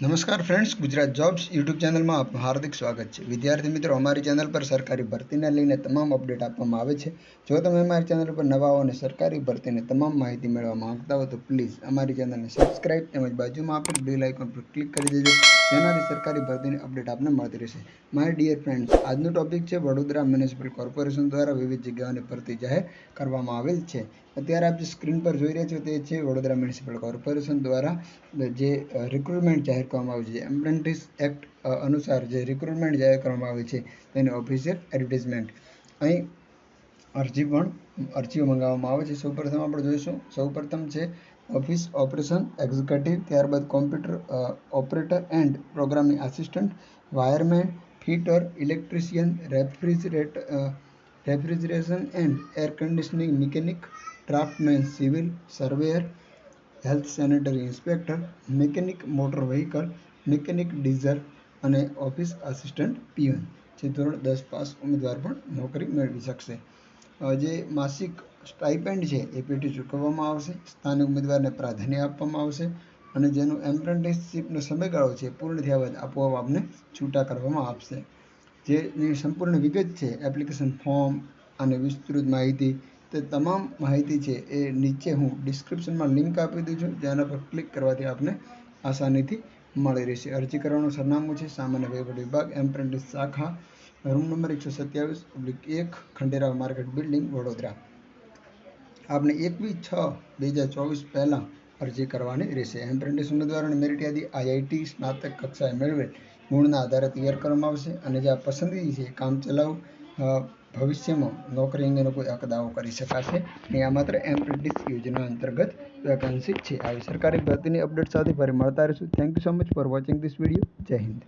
નમસ્કાર friends Gujarat jobs YouTube ચેનલમાં આપનું હાર્દિક સ્વાગત છે. વિદ્યાર્થી મિત્રો, અમારી ચેનલ પર સરકારી ભરતીને લઈને તમામ અપડેટ આપવામાં આવે છે. જો તમે અમારી ચેનલ પર નવા અને સરકારી ભરતીની તમામ માહિતી મેળવવા માંગતા હો, તો પ્લીઝ અમારી ચેનલને સબસ્ક્રાઇબ તેમજ બાજુમાં આપેલ બેલ આઇકોન પર ક્લિક કરી દેજો. જેનાથી સરકારી ભરતીની અપડેટ આપને મળતી રહેશે. માય ડિયર ફ્રેન્ડ્સ આજનો ટોપિક છે વડોદરા મ્યુનિસિપલ કોર્પોરેશન દ્વારા વિવિધ જગ્યાઓની ભરતી જાહેર કરવામાં આવેલ છે. અત્યારે આપ જે સ્ક્રીન પર જોઈ રહ્યા છો તે છે વડોદરા મ્યુનિસિપલ કોર્પોરેશન દ્વારા જે રિક્રુટમેન્ટ જાહેર કરવામાં આવ્યું છે. એમ્પ્રેન્ટિસ એક્ટ અનુસાર જે રિક્રુટમેન્ટ જાહેર કરવામાં આવી છે તેની ઓફિશિયલ એડવર્ટિઝમેન્ટ અહીં અરજી પણ, અરજીઓ મંગાવવામાં આવે છે. સૌપ્રથમ આપણે જોઈશું. સૌપ્રથમ છે ઓફિસ ઓપરેશન એક્ઝિક્યુટિવ ત્યારબાદ computer operator and programming assistant wireman fitter electrician refrigerate refrigeration and air conditioning mechanic draftsman civil surveyor health sanitary inspector mechanic motor vehicle mechanic diesel અને ઓફિસ આસિસ્ટન્ટ પીએન જે ધોરણ દસ pass ઉમેદવાર પણ નોકરી મેળવી શકશે. જે માસિક સ્ટાઇપેન્ડ છે એ પેટી ચૂકવવામાં આવશે. સ્થાનિક ઉમેદવારને પ્રાધાન્ય આપવામાં આવશે અને જેનું એપ્રેન્ટિસશીપનો સમયગાળો છે પૂર્ણ થયા બાદ આપોઆપ આપને છૂટા કરવામાં આવશે જેની સંપૂર્ણ વિગત છે એપ્લિકેશન ફોર્મ અને વિસ્તૃત માહિતી તે તમામ માહિતી છે એ નીચે હું ડિસ્ક્રિપ્શનમાં લિંક આપી દઉં છું. જેના પર ક્લિક કરવાથી આપને આસાનીથી મળી રહેશે. અરજી કરવાનું સરનામું છે સામાન્ય વહીવટ વિભાગ એમ્પ્રેન્ટિસ શાખા રૂમ નંબર એકસો સત્યાવીસ, ઓબ્લિક એક, ખંડેરાવ માર્કેટ બિલ્ડિંગ વડોદરા. આપને એકવીસ છ બે હજાર ચોવીસ પહેલાં અરજી કરવાની રહેશે. એમ્પ્રેન્ટિસ ઉમેદવારોની મેરિટ યાદી આઈઆઈટી સ્નાતક કક્ષાએ મેળવેલ ગુણના આધારે તૈયાર કરવામાં આવશે. અને જે આ પસંદગી છે, કામ ચલાવ ભવિષ્યમાં નોકરી અંગેનો કોઈ હક દાવો કરી શકાશે? નહીં, આ માત્ર એમ્પ્રેન્ટિસ યોજના અંતર્ગત વેકન્સી છે. આવી સરકારી ભરતીની અપડેટ સાથે ફરી મળતા રહીશું. Thank you so much for watching this video Jai Hind.